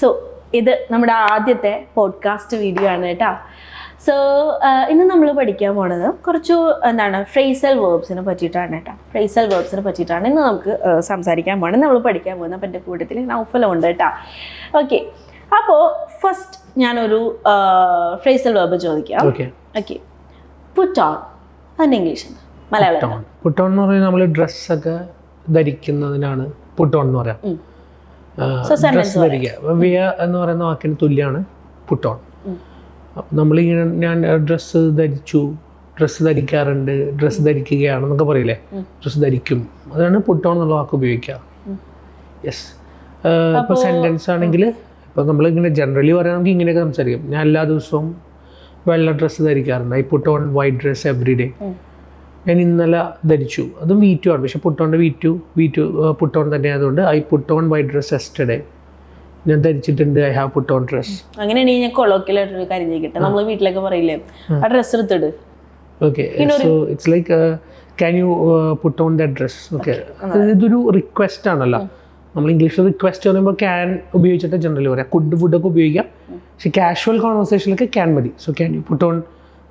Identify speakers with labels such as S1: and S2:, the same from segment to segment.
S1: So ഇത് നമ്മുടെ ആദ്യത്തെ പോഡ്കാസ്റ്റ് വീഡിയോ ആണ് കേട്ടോ. സോ ഇന്ന് നമ്മൾ പഠിക്കാൻ പോണത് കുറച്ച് എന്താണ് ഫ്രേസൽ വേർബ്സിനെ പറ്റിയിട്ടാണ് കേട്ടോ. ഫ്രേസൽ വേർബ്സിനെ പറ്റിയിട്ടാണ് ഇന്ന് നമുക്ക് സംസാരിക്കാൻ പോകണം നമ്മൾ പഠിക്കാൻ പോകുന്നത് അപ്പം എന്റെ കൂട്ടത്തിൽ നൗഫലും ഉണ്ട് കേട്ടോ. ഓക്കെ അപ്പോൾ ഫസ്റ്റ് ഞാനൊരു ഫ്രേസൽ വേർബ് ചോദിക്കാം.
S2: ഓക്കെ
S1: പുട്ട് ഓൺ അതിന്റെ ഇംഗ്ലീഷ് മലയാളം
S2: പുട്ടോൺ എന്ന് പറയുന്നത് നമ്മൾ ഡ്രസ്സൊക്കെ ധരിക്കുന്നതിനാണ് പുട്ടോൺ എന്ന് പറയാം. ഡ്രസ്സ് ധരിക്കുക. വിയ എന്ന് പറയുന്ന വാക്കിന് തുല്യമാണ് പുട്ടോൺ നമ്മൾ ഇങ്ങനെ ഞാൻ ഡ്രസ്സ് ധരിച്ചു ഡ്രസ്സ് ധരിക്കാറുണ്ട് ഡ്രസ്സ് ധരിക്കുകയാണെന്നൊക്കെ പറയില്ലേ? ഡ്രസ്സ് ധരിക്കും. അതാണ് പുട്ടോൺ എന്നുള്ള വാക്ക് ഉപയോഗിക്കുക. യെസ് ഇപ്പോൾ സെന്റൻസ് ആണെങ്കിൽ നമ്മൾ ഇങ്ങനെ ജനറലി പറയുകയാണെങ്കിൽ ഇങ്ങനെയൊക്കെ സംസാരിക്കും. ഞാൻ എല്ലാ ദിവസവും വെള്ള dress ധരിക്കാറുണ്ട്. I put on white dress every day. ഞാൻ ഇന്നലെ ധരിച്ചു. അതും വി ടു ആണ്. പക്ഷെ പുട്ടോണിന്റെ V two V two put on തന്നെ ആയതുകൊണ്ട് I put on dress yesterday ഞാൻ ധരിച്ചിട്ടുണ്ട്. I have put on dress
S1: അങ്ങനെയാണെങ്കിൽ ഞാൻ കൊളോക്കിലായിട്ടൊരു കാര്യം ചെയ്യട്ടെ നമ്മൾ വീട്ടിലൊക്കെ പറയില്ലേ? ആ dress എടുത്തിട്.
S2: Okay so it's like can you put on the dress okay ഇതൊരു റിക്വസ്റ്റ് ആണല്ലോ. നമ്മൾ ഇംഗ്ലീഷിൽ റിക്വസ്റ്റ് പറയുമ്പോൾ ക്യാൻ ഉപയോഗിച്ചിട്ട് ജനറലി പറയാം. കുഡ് ഫുഡൊക്കെ ഉപയോഗിക്കാം. പക്ഷെ കാഷ്വൽ കോൺവെർസേഷനിലൊക്കെ ക്യാൻ മതി. So can you put on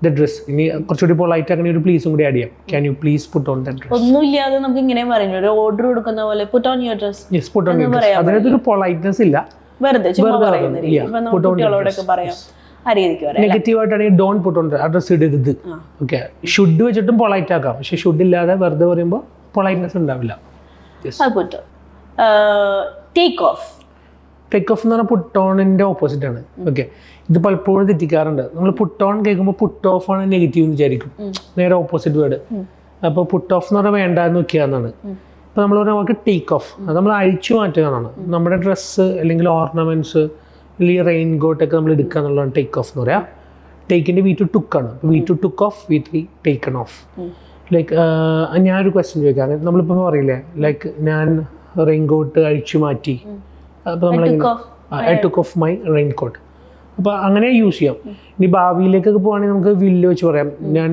S2: the dress ഇനി കുറച്ചുകൂടി പൊളൈറ്റ് അങ്ങനെ ഒരു പ്ലീസും കൂടി ആഡ് ചെയ്യാം. Can you please put on the dress
S1: ഒന്നുമില്ലാതെ നമുക്ക് ഇങ്ങനെ പറയുന്നു ഒരു ഓർഡർ കൊടുക്കുന്ന പോലെ put on your dress
S2: yes put on your dress അതിനകത്തൊരു പൊളൈറ്റ്നെസ് ഇല്ല.
S1: വെറുതെ ചുമ്മാ പറയുന്ന രീതി ഇപ്പോ
S2: on
S1: കുട്ടികളോടൊക്കെ പറയാം.
S2: Negative ആയിട്ടാണെങ്കിൽ don't put on a dress ഇടരുത്. ഓക്കെ ഷുഡ് വെച്ചിട്ടും പൊളൈറ്റ് ആക്കാം. പക്ഷെ ഷുഡ് ഇല്ലാതെ വെറുതെ പറയുമ്പോൾ പൊളൈറ്റ്നെസ് ഉണ്ടാവില്ല.
S1: ടേക്ക് ഓഫ്
S2: ടേക്ക് ഓഫ് എന്ന് പറഞ്ഞാൽ പുട്ട് ഓണിന്റെ ഓപ്പോസിറ്റ് ആണ്. ഓക്കെ ഇത് പലപ്പോഴും തെറ്റിക്കാറുണ്ട്. നമ്മൾ പുട്ട് ഓൺ കേൾക്കുമ്പോൾ പുട്ട് ഓഫ് ആണ് നെഗറ്റീവ് എന്ന് വിചാരിക്കും. നേരെ ഓപ്പോസിറ്റ് വേർഡ് അപ്പോൾ പുട്ട് ഓഫ് എന്ന് പറഞ്ഞാൽ വേണ്ട എന്ന് വെക്കുക എന്നാണ്. അപ്പോൾ നമ്മൾ പറഞ്ഞാൽ നമുക്ക് ടേക്ക് ഓഫ് അത് നമ്മൾ അഴിച്ചു മാറ്റുക എന്നാണ് നമ്മുടെ ഡ്രസ്സ് അല്ലെങ്കിൽ ഓർണമെന്റ്സ് അല്ലെങ്കിൽ റെയിൻ കോട്ടൊക്കെ നമ്മൾ എടുക്കുക എന്നുള്ളതാണ് ടേക്ക് ഓഫ് എന്ന് പറയാം. ടേക്കിന്റെ വി ടു ടുക്കാണ് ആണ്. V two took off V three taken off like ഞാനൊരു ക്വസ്റ്റ്യൻ ചോദിക്കാം. നമ്മളിപ്പോൾ പറയില്ലേ? ലൈക്ക് ഞാൻ റെയിൻ കോട്ട് അഴിച്ചു മാറ്റി. അപ്പോൾ നമ്മൾ I took off my raincoat അപ്പോൾ അങ്ങനെ യൂസ് ചെയ്യാം. ഇനി ഭാവിയിലേക്കൊക്കെ പോവുകയാണെങ്കിൽ നമുക്ക് വില്ല് വെച്ച് പറയാം. ഞാൻ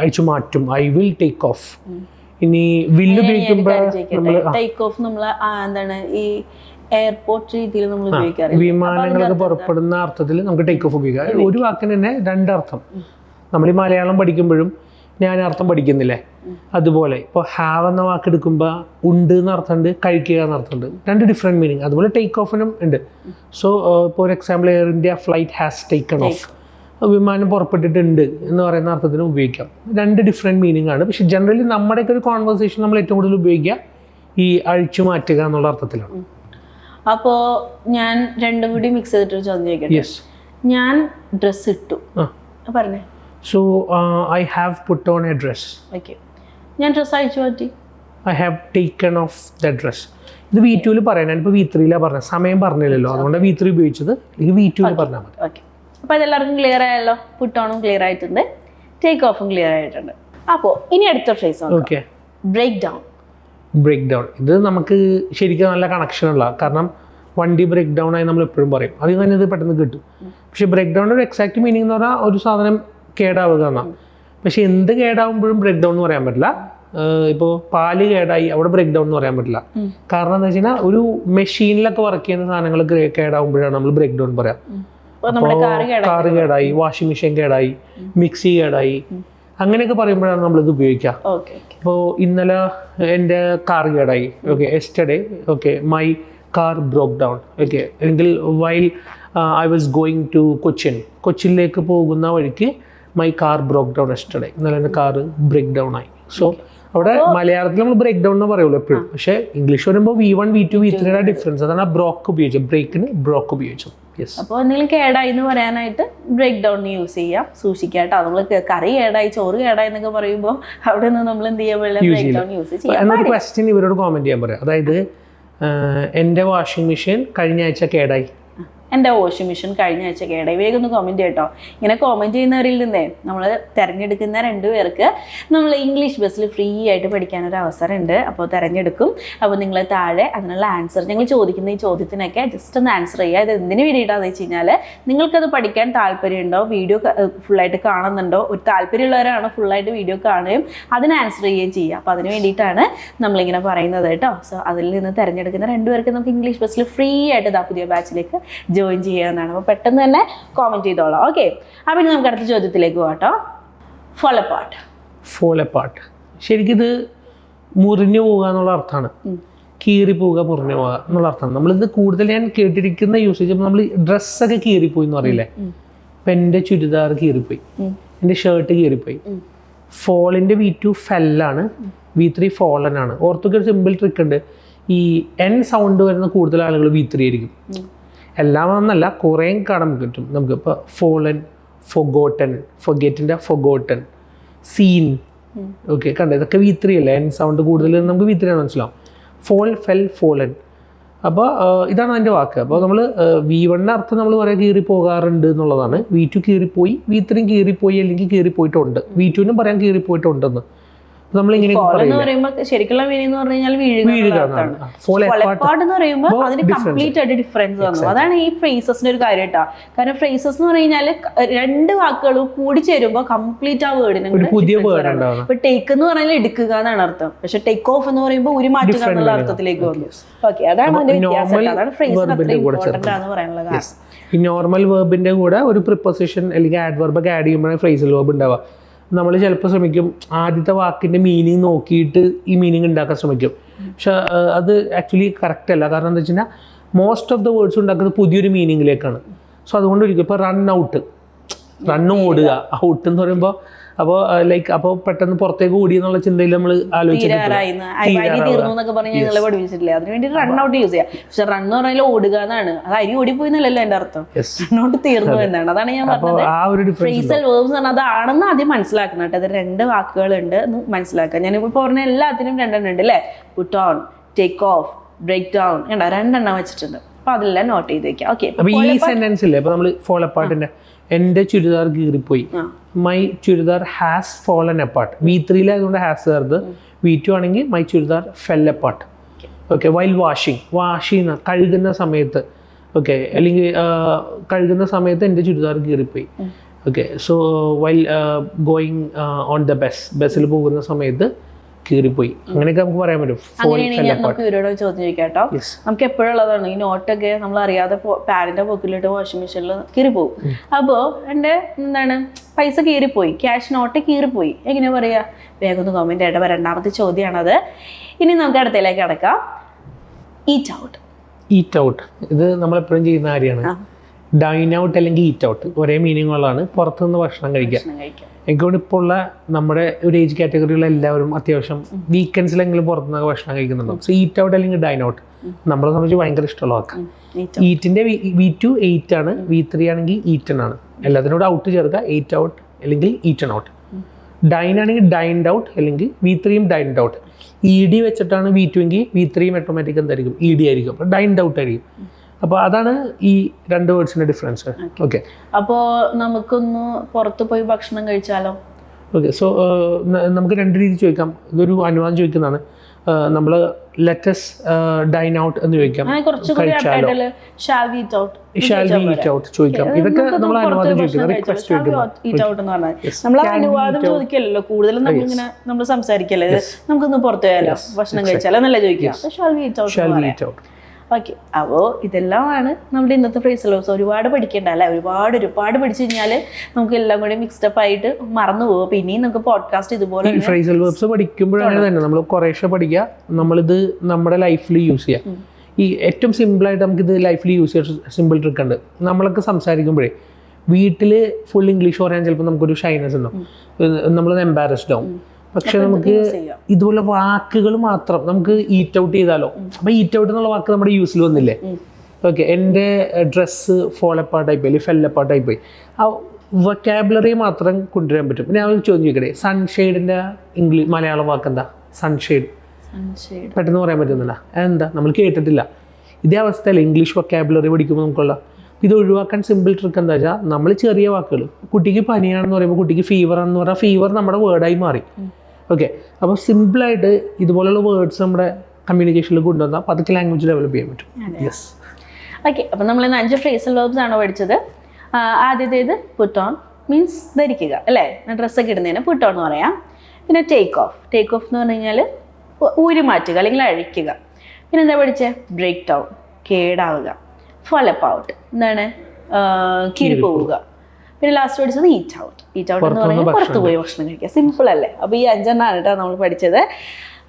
S2: അയച്ചു മാറ്റും. ഐ വിൽ ടേക്ക് ഓഫ് ഇനി വില്ല് ഉപയോഗിക്കുമ്പോൾ നമ്മൾ
S1: ടേക്ക് ഓഫ് നമ്മൾ എന്താണ് ഈ എയർപോർട്ട് രീതിയിൽ നമ്മൾ ഉപയോഗിക്കാറ്
S2: വിമാനങ്ങളൊക്കെ പുറപ്പെടുന്ന അർത്ഥത്തിൽ നമുക്ക് ടേക്ക് ഓഫ് ഉപയോഗിക്കാം. ഒരു വാക്കിന് തന്നെ രണ്ടർത്ഥം. നമ്മൾ ഈ മലയാളം പഠിക്കുമ്പോഴും ഞാൻ അർത്ഥം പഠിക്കുന്നില്ലേ? അതുപോലെ ഇപ്പോൾ ഹാവ് എന്ന വാക്ക് എടുക്കുമ്പോൾ ഉണ്ട് എന്ന അർത്ഥമുണ്ട് കഴിക്കുക എന്ന അർത്ഥമുണ്ട്. രണ്ട് ഡിഫറെന്റ് മീനിങ് അതുപോലെ ടേക്ക് ഓഫിനും ഉണ്ട്. സോ ഇപ്പോൾ ഒരു example Air India flight has taken off വിമാനം പുറപ്പെട്ടിട്ടുണ്ട് എന്ന് പറയുന്ന അർത്ഥത്തിന് ഉപയോഗിക്കാം. രണ്ട് ഡിഫറെന്റ് മീനിങ് ആണ്. പക്ഷെ ജനറലി നമ്മുടെയൊക്കെ ഒരു കോൺവെർസേഷൻ നമ്മൾ ഏറ്റവും കൂടുതൽ ഉപയോഗിക്കുക ഈ അഴിച്ചു മാറ്റുക എന്നുള്ള അർത്ഥത്തിലാണ്.
S1: അപ്പോ ഞാൻ രണ്ടും കൂടി മിക്സ് ചെയ്തിട്ട് ചോദ്യം ചോദിക്കട്ടെ? ഞാൻ ഡ്രസ്സ് ഇട്ടു. പറഞ്ഞേ.
S2: So I have put on a dress.
S1: Okay ഞാൻ ഡ്രസ്സ് അയച്ചു മാറ്റി.
S2: I have taken off the dress ഇത് വി ടുവിൽ പറയാൻ ഞാനിപ്പോൾ വി ത്രീയിലാണ് പറഞ്ഞത് സമയം പറഞ്ഞില്ലല്ലോ. അതുകൊണ്ട് വി ത്രീ ഉപയോഗിച്ചത് അല്ലെങ്കിൽ വി ടുവിൽ പറഞ്ഞാൽ മതി.
S1: ഓക്കെ അപ്പോൾ അതെല്ലാവർക്കും ക്ലിയർ ആയല്ലോ? പുട്ട് ഓണും ക്ലിയർ ആയിട്ടുണ്ട്. ടേക്ക് ഓഫും ക്ലിയർ ആയിട്ടുണ്ട്. അപ്പോൾ ഇനി അടുത്ത phrase
S2: okay
S1: break down
S2: break down ഇത് നമുക്ക് ശരിക്കും നല്ല കണക്ഷൻ ഉള്ള കാരണം വണ്ടി ബ്രേക്ക് ഡൗൺ ആയി നമ്മൾ എപ്പോഴും പറയും. അതിൽ തന്നെ ഇത് പെട്ടെന്ന് കിട്ടും. പക്ഷേ ബ്രേക്ക് ഡൗൺ ഒരു എക്സാക്ട് മീനിങ് എന്ന് പറഞ്ഞാൽ ഒരു സാധനം കേടാവുക എന്നാണ് പക്ഷെ എന്ത് കേടാവുമ്പോഴും ബ്രേക്ക് ഡൗൺ എന്ന് പറയാൻ പറ്റില്ല. ഇപ്പോൾ പാൽ കേടായി അവിടെ ബ്രേക്ക് ഡൗൺ എന്ന് പറയാൻ പറ്റില്ല. കാരണം എന്താ വെച്ച് കഴിഞ്ഞാൽ ഒരു മെഷീനിലൊക്കെ വർക്ക് ചെയ്യുന്ന സാധനങ്ങൾ കേടാവുമ്പോഴാണ് നമ്മൾ ബ്രേക്ക് ഡൗൺ പറയാം.
S1: കാറ് കേടായി.
S2: വാഷിംഗ് മെഷീൻ കേടായി മിക്സി കേടായി. അങ്ങനെയൊക്കെ പറയുമ്പോഴാണ് നമ്മളിത് ഉപയോഗിക്കുക ഇപ്പോൾ ഇന്നലെ എന്റെ കാർ കേടായി. Okay yesterday okay my car broke down okay അല്ലെങ്കിൽ while I was going to Cochin കൊച്ചിനിലേക്ക് പോകുന്ന വഴിക്ക് my car broke down yesterday ഇന്നലെ എന്റെ കാർ ബ്രേക്ക് ഡൗൺ ആയി. സോ അവിടെ മലയാളത്തിൽ നമ്മൾ ബ്രേക്ക് ഡൗൺ എന്ന് പറയുള്ളൂ എപ്പോഴും. പക്ഷേ ഇംഗ്ലീഷ് വരുമ്പോൾ V one V two V ത്രീയുടെ ഡിഫറൻസ് അതാണ് ആ ബ്രോക്ക് ഉപയോഗിച്ചത്. ബ്രേക്കിന് ബ്രോക്ക് ഉപയോഗിച്ചു യെസ്
S1: അപ്പോൾ എന്തെങ്കിലും കേടായി എന്ന് പറയാനായിട്ട് ബ്രേക്ക് ഡൗൺ യൂസ് ചെയ്യാം. സൂക്ഷിക്കാം കേട്ടോ. നമ്മൾ കറി കേടായി ചോറ് കേടായി എന്നൊക്കെ പറയുമ്പോൾ അവിടെ നിന്ന് നമ്മൾ എന്ത് ചെയ്യാൻ പറ്റില്ല? ബ്രേക്ക് ഡൗൺ യൂസ് ചെയ്യാം.
S2: എന്നൊരു ക്വസ്റ്റ്യൻ ഇവരോട് കോമെന്റ് ചെയ്യാൻ പറയാം. അതായത് എന്റെ വാഷിംഗ് മെഷീൻ കഴിഞ്ഞ ആഴ്ച കേടായി.
S1: എന്റെ വാഷിംഗ് മെഷീൻ കഴിഞ്ഞ ആഴ്ച കേടായി വേഗം ഒന്ന് കമന്റ് കേട്ടോ ഇങ്ങനെ കോമന്റ് ചെയ്യുന്നവരിൽ നിന്നേ നമ്മൾ തിരഞ്ഞെടുക്കുന്ന രണ്ട് പേർക്ക് നമ്മൾ ഇംഗ്ലീഷ് ബസ്സിൽ ഫ്രീ ആയിട്ട് പഠിക്കാനൊരു അവസരമുണ്ട്. അപ്പോൾ തിരഞ്ഞെടുക്കും. അപ്പോൾ നിങ്ങൾ താഴെ അതിനുള്ള ആൻസർ ഞങ്ങൾ ചോദിക്കുന്ന ഈ ചോദ്യത്തിനൊക്കെ ജസ്റ്റ് ഒന്ന് ആൻസർ ചെയ്യുക. ഇത് എന്തിനു വേണ്ടിയിട്ടാണെന്ന് വെച്ച് കഴിഞ്ഞാൽ നിങ്ങൾക്കത് പഠിക്കാൻ താല്പര്യമുണ്ടോ? വീഡിയോ ഫുള്ളായിട്ട് കാണുന്നുണ്ടോ? ഒരു താല്പര്യമുള്ളവരാണ് ഫുള്ളായിട്ട് വീഡിയോ കാണുകയും അതിന് ആൻസർ ചെയ്യുകയും ചെയ്യുക. അപ്പോൾ അതിന് വേണ്ടിയിട്ടാണ് നമ്മളിങ്ങനെ പറയുന്നത് കേട്ടോ. സോ അതിൽ നിന്ന് തിരഞ്ഞെടുക്കുന്ന രണ്ടുപേർക്ക് നമുക്ക് ഇംഗ്ലീഷ് ബസ്സിൽ ഫ്രീ ആയിട്ട് ഇതാ പുതിയ ബാച്ചിലേക്ക് ജോയിൻ ചെയ്യാവുന്നതാണ് അപ്പോൾ പെട്ടെന്ന് തന്നെ കോമെന്റ് ചെയ്തോളാം. ഓക്കെ അപ്പോൾ ഇനി നമുക്ക് അടുത്ത ചോദ്യത്തിലേക്ക് പോകാം കേട്ടോ ഫോളോ പാട്ട്
S2: ഫോൾ എപ്പാർട്ട് ശരിക്കിത് മുറിഞ്ഞു പോകുക എന്നുള്ള അർത്ഥമാണ്. കീറി പോവുക മുറിഞ്ഞു പോവുക എന്നുള്ള അർത്ഥമാണ്. നമ്മളിത് കൂടുതൽ ഞാൻ കേട്ടിരിക്കുന്ന യൂസേജ് നമ്മൾ ഡ്രസ്സൊക്കെ കീറിപ്പോയി എന്ന് പറയില്ലേ? ഇപ്പം എന്റെ ചുരിദാർ കീറിപ്പോയി. എന്റെ ഷർട്ട് കീറിപ്പോയി. ഫോളിന്റെ വി ടു ഫെല്ലാണ് വി ത്രീ ഫോളൻ ആണ്. ഓർത്തൊക്കെ ഒരു സിമ്പിൾ ട്രിക്ക് ഉണ്ട്. ഈ എൻ സൗണ്ട് വരുന്ന കൂടുതൽ ആളുകൾ വി ത്രീ ആയിരിക്കും. എല്ലാം എന്നല്ല കുറേ കാണാൻ കിട്ടും. നമുക്ക് ഇപ്പോൾ ഫോളൻ ഫൊഗോട്ടൻ ഫൊഗേറ്റിന്റെ ഫൊഗോട്ടൻ സീൻ ഓക്കെ കണ്ടോ? ഇതൊക്കെ വി ത്രീ അല്ലേ? എൻ സൗണ്ട് കൂടുതൽ നമുക്ക് വി ത്രീ ആണ് മനസ്സിലാവും. ഫോൾ ഫെൽ ഫോളൻ അപ്പോൾ ഇതാണ് അതിന്റെ വാക്ക്. അപ്പോൾ നമ്മൾ വി വണ്ണിന്റെ അർത്ഥം നമ്മൾ കുറേ കീറി പോകാറുണ്ട് എന്നുള്ളതാണ്. വി ടു കീറിപ്പോയി വി ത്രീയും കീറിപ്പോയി അല്ലെങ്കിൽ കീറിപ്പോയിട്ടുണ്ട്. വി ടുവിനും പറയാൻ കീറിപ്പോയിട്ടുണ്ടെന്ന്. നമ്മൾ ഇങ്ങനെ
S1: ശരിക്കുള്ള മീനിങ് എന്ന് പറഞ്ഞു കഴിഞ്ഞാൽ പറയുമ്പോൾ അതിന്
S2: difference.
S1: കംപ്ലീറ്റ് ആയിട്ട് ഡിഫറൻസ് വന്നു അതാണ് ഈ ഫ്രേസസിന്റെ ഒരു കാര്യം കേട്ടോ കാരണം ഫ്രേസസ് എന്ന് പറഞ്ഞു കഴിഞ്ഞാൽ രണ്ട് വാക്കുകളും കൂടി ചേരുമ്പോൾ കംപ്ലീറ്റ് ആ വേർഡിന്
S2: പുതിയ
S1: ഇപ്പൊ ടേക്ക് എന്ന് പറഞ്ഞാൽ എടുക്കുക എന്നാണ് അർത്ഥം. പക്ഷെ ടേക്ക് ഓഫ് എന്ന് പറയുമ്പോൾ ഒരു മാറ്റുക എന്നുള്ള. അർത്ഥത്തിലേക്ക് വന്നു. ഓക്കെ അതാണ്
S2: ഫ്രേസ്
S1: അതിന്റെ വ്യത്യാസം അതാണ് അത്ര ഇമ്പോർട്ടന്റ് ആണെന്ന് പറയാനുള്ള കാരണം.
S2: ഈ നോർമൽ വേർബിന്റെ കൂടെ ഒരു പ്രിപ്പോസിഷൻ അല്ലെങ്കിൽ ആഡ്വർബ് ഒക്കെ ആഡ് ചെയ്യുമ്പോഴാണ് ഫ്രേസൽ വേർബ് ഉണ്ടാവുക. നമ്മൾ ചിലപ്പോൾ ശ്രമിക്കും ആദ്യത്തെ വാക്കിന്റെ മീനിങ് നോക്കിയിട്ട് ഈ മീനിങ് ഉണ്ടാക്കാൻ ശ്രമിക്കും. പക്ഷെ അത് ആക്ച്വലി കറക്റ്റ് അല്ല. കാരണം എന്താ വെച്ചാൽ മോസ്റ്റ് ഓഫ് ദ വേർഡ്സ് ഉണ്ടാക്കുന്നത് പുതിയൊരു മീനിങ്ങിലേക്കാണ് സോ അതുകൊണ്ട് ഒരിക്കലും ഇപ്പോൾ റൺ ഔട്ട് റൺ ഓടുക ഔട്ട് എന്ന് പറയുമ്പോൾ അപ്പോൾ ലൈക്ക് അപ്പോൾ പെട്ടെന്ന് പുറത്തേക്ക് ഓടി എന്നുള്ള ചിന്തയിൽ നമ്മൾ
S1: ആലോചിച്ചിട്ടില്ല അതിന് വേണ്ടി റൺ ഔട്ട് യൂസ് ചെയ്യാം. പക്ഷെ റൺ എന്ന് പറഞ്ഞാൽ ഓടുക എന്നാണ്. അത് അരി ഓടിപ്പോയി എന്നല്ലല്ലോ എന്റെ അർത്ഥം. തീർന്നു എന്നാണ്. അതാണ് ഞാൻ പറഞ്ഞത്.
S2: ആ ഒരു ഡിഫറൻസ്
S1: ഫ്രേസൽ വേർബ്സ് പറഞ്ഞാൽ അതാണെന്ന് ആദ്യം മനസ്സിലാക്കണം കേട്ടോ. രണ്ട് വാക്കുകളുണ്ട് എന്ന് മനസ്സിലാക്കുക ഞാനിപ്പോൾ പറഞ്ഞ എല്ലാത്തിനും രണ്ടെണ്ണം ഉണ്ട് അല്ലേ? Put on take off break down കണ്ടോ? രണ്ടെണ്ണം വെച്ചിട്ടുണ്ട്. അപ്പൊ അതെല്ലാം നോട്ട് ചെയ്ത് വെക്കാം. ഓക്കെ
S2: അപ്പൊ ഈ സെന്റൻസ് ഇല്ലേ? അപ്പൊ നമ്മൾ ഫോൾ അപ്പാർട്ടിന്റെ എന്റെ churidar കീറിപ്പോയി. My churidar has fallen apart V ത്രീയിലായതുകൊണ്ട് has ചേർത്ത് വി ടു ആണെങ്കിൽ my churidar fell apart okay while washing wash ചെയ്യുന്ന കഴുകുന്ന സമയത്ത്. ഓക്കെ അല്ലെങ്കിൽ കഴുകുന്ന സമയത്ത് എന്റെ churidar കീറിപ്പോയി. Okay so while going on the bus ബസ്സിൽ പോകുന്ന സമയത്ത് കീറിപ്പോയി. അങ്ങനെയൊക്കെ നമുക്ക് പറയാൻ പറ്റും.
S1: അങ്ങനെയാണെങ്കിൽ നമുക്ക് ഇവരോട് ചോദ്യം
S2: ചോദിക്കാട്ടോ
S1: നമുക്ക് എപ്പോഴുള്ളതാണ് ഈ നോട്ടൊക്കെ നമ്മൾ അറിയാതെ പാഡിന്റെ പോക്കിലിട്ട് വാഷിംഗ് മെഷീനിൽ കീറിപ്പോവും. അപ്പോൾ എന്റെ എന്താണ് പൈസ കീറിപ്പോയി ക്യാഷ് നോട്ട് കീറിപ്പോയി. എങ്ങനെയാ പറയാ? വേഗം ഒന്ന് കോമെന്റ് ആയിട്ട് രണ്ടാമത്തെ ചോദ്യമാണത്. ഇനി നമുക്ക് അടുത്തയിലേക്ക് അടക്കാം ഈറ്റ് ഔട്ട്
S2: ഈറ്റ് ഔട്ട് ഇത് നമ്മളെപ്പോഴും ചെയ്യുന്ന കാര്യമാണ്. ഡൈൻ ഔട്ട് അല്ലെങ്കിൽ ഈറ്റ് ഔട്ട് ഒരേ മീനിങ് ഉള്ളതാണ് പുറത്തുനിന്ന് ഭക്ഷണം കഴിക്കുക. എനിക്കോട് ഇപ്പോൾ ഉള്ള നമ്മുടെ ഒരു ഏജ് കാറ്റഗറിയിലുള്ള എല്ലാവരും അത്യാവശ്യം വീക്കെൻഡ്സിലെങ്കിലും പുറത്തുനിന്ന് ഭക്ഷണം കഴിക്കുന്നുണ്ടാവും സോ ഈറ്റ് ഔട്ട് അല്ലെങ്കിൽ ഡൈൻ ഔട്ട് നമ്മളെ സംബന്ധിച്ച് ഭയങ്കര ഇഷ്ടമുള്ള വാക്ക്
S1: ഈറ്റിന്റെ
S2: ഈറ്റിന്റെ വി ടു എയ്റ്റ് ആണ്. വി ത്രീ ആണെങ്കിൽ ഈറ്റൺ ആണ്. എല്ലാത്തിനോട് ഔട്ട് ചേർക്കുക. എയ്റ്റ് ഔട്ട് അല്ലെങ്കിൽ ഈറ്റൺ ഔട്ട് ഡൈൻ ആണെങ്കിൽ ഡൈൻഡ് ഔട്ട് അല്ലെങ്കിൽ വി ത്രീയും ഡൈൻഡ് ഔട്ട് ഇ ഡി വെച്ചിട്ടാണ് വി ടു എങ്കിൽ വി ത്രീയും ഓട്ടോമാറ്റിക് എന്തായിരിക്കും? ഇ ഡി ആയിരിക്കും. അപ്പോൾ ഡൈൻഡ് ഔട്ട് ആയിരിക്കും. അപ്പോൾ അതാണ് ഈ രണ്ട് വേർഡ്സിന്റെ ഡിഫറൻസ് ഓക്കെ
S1: അപ്പോൾ നമുക്കൊന്ന് പുറത്ത് പോയി ഭക്ഷണം കഴിച്ചാലോ?
S2: ഓക്കെ സോ നമുക്ക് രണ്ട് രീതി ചോദിക്കാം. ഇതൊരു അനുവാദം ചോദിക്കുന്നതാണ്. നമ്മൾ ലെറ്റസ് ഡൈൻ ഔട്ട് എന്ന് ചോദിക്കാം. കഴിച്ചാലോ?
S1: Shall out
S2: shall we eat out ചോദിക്കാം. ഇതൊക്കെ നമ്മൾ അനുവാദം ചോദിക്കുന്നത്. റിക്വസ്റ്റ്
S1: നമ്മൾ അനുവാദം? ചോദിക്കല്ലോ കൂടുതലും നമ്മളിങ്ങനെ നമ്മൾ സംസാരിക്കല്ലേ? നമുക്കൊന്ന് പുറത്തു പോയാലോ? ഭക്ഷണം കഴിച്ചാലോ? എന്നല്ലേ ചോദിക്കാം shall we out
S2: we eat out
S1: okay. അപ്പോൾ ഇതെല്ലാമാണ് നമ്മുടെ ഇന്നത്തെ ഫ്രേസ് ലോസ് ഒരുപാട് പഠിക്കേണ്ട അല്ലേ? ഒരുപാട് ഒരുപാട് പഠിച്ചു കഴിഞ്ഞാൽ നമുക്ക് എല്ലാം കൂടി മിക്സ്ഡപ്പ് ആയിട്ട് മറന്നു പോകും. പിന്നെയും നമുക്ക് പോഡ്കാസ്റ്റ് ഇതുപോലെ
S2: ഫ്രൈസൽ വേർബ്സ് പഠിക്കുമ്പോഴാണ് തന്നെ നമ്മൾ കുറേശ്ശെ പഠിക്കുക നമ്മളിത് നമ്മുടെ ലൈഫിൽ യൂസ് ചെയ്യുക ഈ ഏറ്റവും സിമ്പിളായിട്ട് നമുക്കിത് ലൈഫിൽ യൂസ് ചെയ്യാൻ സിമ്പിൾ ട്രിക്ക് ഉണ്ട്. നമ്മളൊക്കെ സംസാരിക്കുമ്പോഴേ വീട്ടിൽ ഫുൾ ഇംഗ്ലീഷ് പറയാൻ ചിലപ്പോൾ നമുക്കൊരു ഷൈനസ് ഉണ്ടാവും. നമ്മളൊന്ന് എംബാരസ്ഡ് ആവും. പക്ഷെ നമുക്ക് ഇതുപോലെ വാക്കുകൾ മാത്രം നമുക്ക് ഈറ്റ് ഔട്ട് ചെയ്താലോ? അപ്പൊ ഈറ്റ് ഔട്ട് എന്നുള്ള വാക്ക് നമ്മുടെ യൂസിൽ വന്നില്ലേ? ഓക്കെ എന്റെ ഡ്രസ്സ് ഫോളപ്പാട്ടായി പോയി അല്ലെങ്കിൽ ഫെല്ലപ്പാട്ടായി പോയി. ആ വൊക്കാബുലറി മാത്രം കൊണ്ടുവരാൻ പറ്റും. ഞാൻ ചോദിച്ചു ചോദ്യം ചോദിക്കട്ടെ? സൺഷെയ്ഡിന്റെ ഇംഗ്ലീഷ് മലയാളം വാക്ക് എന്താ? സൺഷെയ്ഡ് പെട്ടെന്ന് പറയാൻ പറ്റുന്നില്ല. അതെന്താ? നമ്മൾ കേട്ടിട്ടില്ല. ഇതേ അവസ്ഥയല്ല ഇംഗ്ലീഷ് വൊക്കാബുലറി പഠിക്കുമ്പോൾ നമുക്കുള്ള. ഇത് ഒഴിവാക്കാൻ സിമ്പിൾ ട്രിക്ക് എന്താ വെച്ചാൽ നമ്മൾ ചെറിയ വാക്കുകൾ കുട്ടിക്ക് പനിയാണെന്ന് പറയുമ്പോൾ കുട്ടിക്ക് ഫീവർ ആണെന്ന് പറഞ്ഞാൽ ഫീവർ നമ്മുടെ വേർഡായി മാറി. ഓക്കെ അപ്പോൾ സിമ്പിളായിട്ട് ഇതുപോലെയുള്ള വേർഡ്സ് നമ്മുടെ കമ്മ്യൂണിക്കേഷനിൽ കൊണ്ടുവന്നാൽ പതുക്കെ ലാംഗ്വേജ് ഡെവലപ്പ് ചെയ്യാൻ പറ്റും. യെസ്
S1: ഓക്കെ അപ്പം നമ്മൾ ഇന്ന് അഞ്ച് ഫ്രേസൽ വേർബ്സ് ആണ് പഠിച്ചത്? ആദ്യത്തേത് പുട്ട് ഓൺ മീൻസ് ധരിക്കുക അല്ലേ? ഡ്രസ്സൊക്കെ ഇടുന്നതിന് പുട്ട് ഓൺ എന്ന് പറയാം. പിന്നെ ടേക്ക് ഓഫ് ടേക്ക് ഓഫ് എന്ന് പറഞ്ഞു കഴിഞ്ഞാൽ ഊരി മാറ്റുക അല്ലെങ്കിൽ അഴിക്കുക. പിന്നെ എന്താ പഠിച്ചത് ബ്രേക്ക് ഡൗൺ കേടാവുക ഫലപ്പ് ഔട്ട് എന്താണ്? കീറിപ്പോവുക. പിന്നെ ലാസ്റ്റ് പഠിച്ചത് ഈറ്റ് ഔട്ട് ഈറ്റ് ഔട്ട് എന്ന്
S2: പറഞ്ഞാൽ
S1: പറയുന്നത് പുറത്ത് പോയി ഭക്ഷണം കഴിക്കുക. സിമ്പിൾ അല്ലേ? അപ്പോൾ ഈ അഞ്ചെണ്ണമാണ് കേട്ടോ നമ്മൾ പഠിച്ചത്.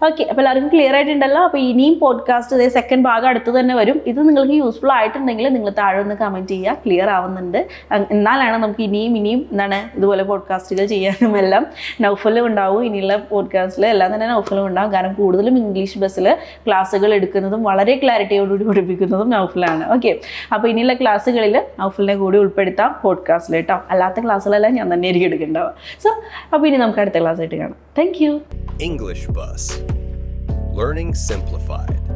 S1: ഓക്കെ അപ്പോൾ എല്ലാവർക്കും ക്ലിയർ ആയിട്ടുണ്ടല്ലോ? അപ്പോൾ ഇനിയും പോഡ്കാസ്റ്റ് ഇതേ സെക്കൻഡ് ഭാഗം അടുത്ത് തന്നെ വരും. ഇത് നിങ്ങൾക്ക് യൂസ്ഫുൾ ആയിട്ടുണ്ടെങ്കിൽ നിങ്ങൾ താഴെ ഒന്ന് കമന്റ് ചെയ്യുക. ക്ലിയർ ആവുന്നുണ്ട്. എന്നാലാണ് നമുക്ക് ഇനിയും ഇനിയും എന്താണ് ഇതുപോലെ പോഡ്കാസ്റ്റുകൾ ചെയ്യാനും എല്ലാം നൗഫലും ഉണ്ടാവും. ഇനിയുള്ള പോഡ്കാസ്റ്റിൽ എല്ലാം തന്നെ നൗഫലും ഉണ്ടാവും. കാരണം കൂടുതലും ഇംഗ്ലീഷ് ബസ്സിൽ ക്ലാസ്സുകൾ എടുക്കുന്നതും വളരെ ക്ലാരിറ്റിയോടുകൂടി പഠിപ്പിക്കുന്നതും നൗഫലാണ്. ഓക്കെ അപ്പോൾ ഇനിയുള്ള ക്ലാസ്സുകളിൽ നൗഫലിനെ കൂടി ഉൾപ്പെടുത്താം പോഡ്കാസ്റ്റിൽ കേട്ടോ. അല്ലാത്ത ക്ലാസ്സുകളെല്ലാം ഞാൻ തന്നെ ആയിരിക്കും എടുക്കുന്നുണ്ടാവുക സോ അപ്പോൾ ഇനി നമുക്ക് അടുത്ത ക്ലാസ് ആയിട്ട് കാണാം. Thank you
S3: English Bus. Learning Simplified.